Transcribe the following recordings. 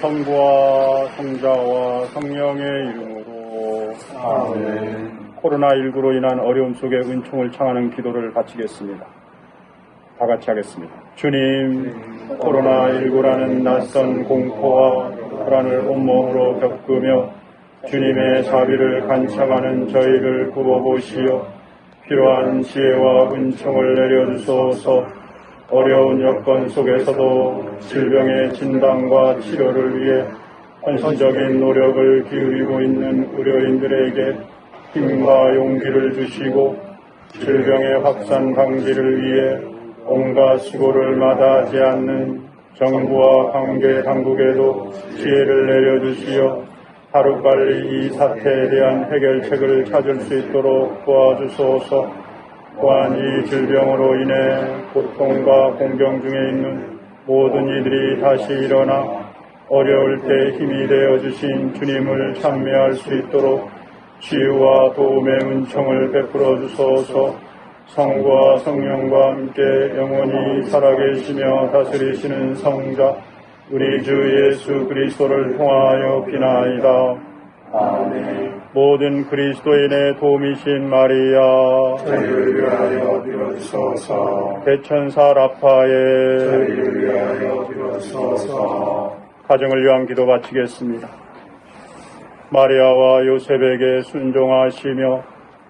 성부와 성자와 성령의 이름으로 아멘. 코로나19로 인한 어려움 속에 은총을 청하는 기도를 바치겠습니다. 다 같이 하겠습니다. 주님, 코로나19라는 낯선 공포와 불안을 온몸으로 겪으며 주님의 자비를 간청하는 저희를 굽어보시어 필요한 지혜와 은총을 내려주소서 어려운 여건 속에서도 질병의 진단과 치료를 위해 헌신적인 노력을 기울이고 있는 의료인들에게 힘과 용기를 주시고 질병의 확산 방지를 위해 온갖 수고를 마다하지 않는 정부와 관계 당국에도 지혜를 내려주시어 하루빨리 이 사태에 대한 해결책을 찾을 수 있도록 도와주소서 또한 이 질병으로 인해 고통과 공경 중에 있는 모든 이들이 다시 일어나 어려울 때 힘이 되어 주신 주님을 찬미할 수 있도록 치유와 도움의 은총을 베풀어 주소서 성과 성령과 함께 영원히 살아계시며 다스리시는 성자 우리 주 예수 그리스도를 통하여 비나이다. 아멘. 모든 그리스도인의 도움이신 마리아 저희를 위하여 빌어주소서. 대천사 라파의 저희를 위하여 빌어주소서. 가정을 위한 기도 바치겠습니다. 마리아와 요셉에게 순종하시며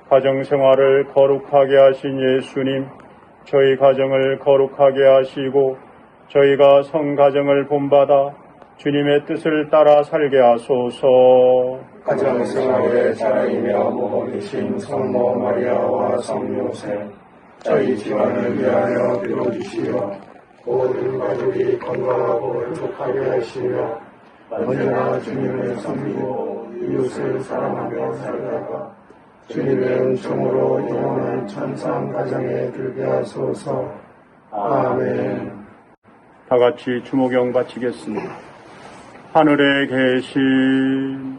가정 생활을 거룩하게 하신 예수님, 저희 가정을 거룩하게 하시고 저희가 성가정을 본받아 주님의 뜻을 따라 살게 하소서. 가정생활의 자랑이며 모범이신 성모 마리아와 성요셉, 저희 집안을 위하여 빌어주시어 모든 가족이 건강하고 행복하게 하시며 언제나 주님을 섬기고 이웃을 사랑하며 살다가 주님의 은총으로 영원한 천상 가정에 들게 하소서. 아멘. 다 같이 주목영 바치겠습니다. 하늘에 계신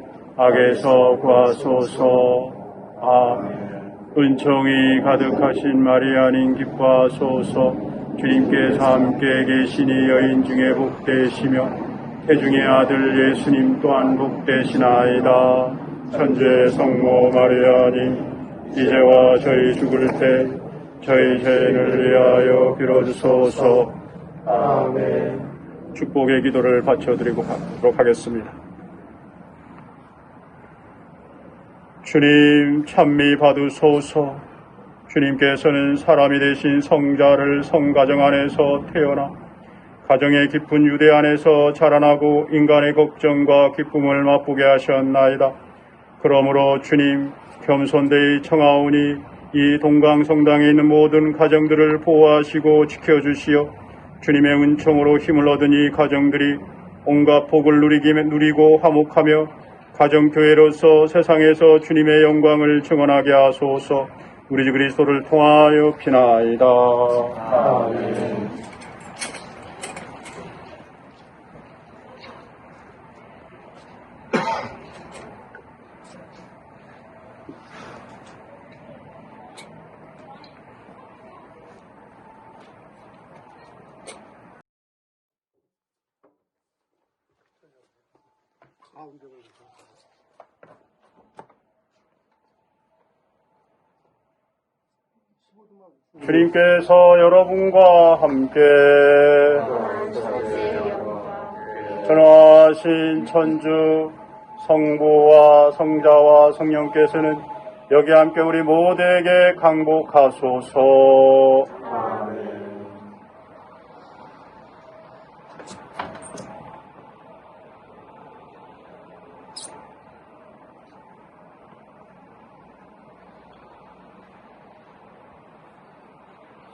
악에서 구하소서. 아멘. 은총이 가득하신 마리아님 기뻐하소서. 주님께서 함께 계시니 여인 중에 복되시며 태중의 아들 예수님 또한 복되시나이다. 천주의 성모 마리아님 이제와 저희 죽을 때 저희 죄인을 위하여 빌어주소서. 아멘. 축복의 기도를 바쳐드리고 가도록 하겠습니다. 주님 찬미 받으소서 주님께서는 사람이 되신 성자를 성가정 안에서 태어나 가정의 깊은 유대 안에서 자라나고 인간의 걱정과 기쁨을 맛보게 하셨나이다. 그러므로 주님 겸손되이 청하오니 이 동강성당에 있는 모든 가정들을 보호하시고 지켜주시어 주님의 은총으로 힘을 얻은 이 가정들이 온갖 복을 누리기, 누리고 화목하며 가정교회로서 세상에서 주님의 영광을 증언하게 하소서 우리 주 그리스도를 통하여 피나이다. 아멘. 주님께서 여러분과 함께 전화하신 천주 성부와 성자와 성령께서는 여기 함께 우리 모두에게 강복하소서.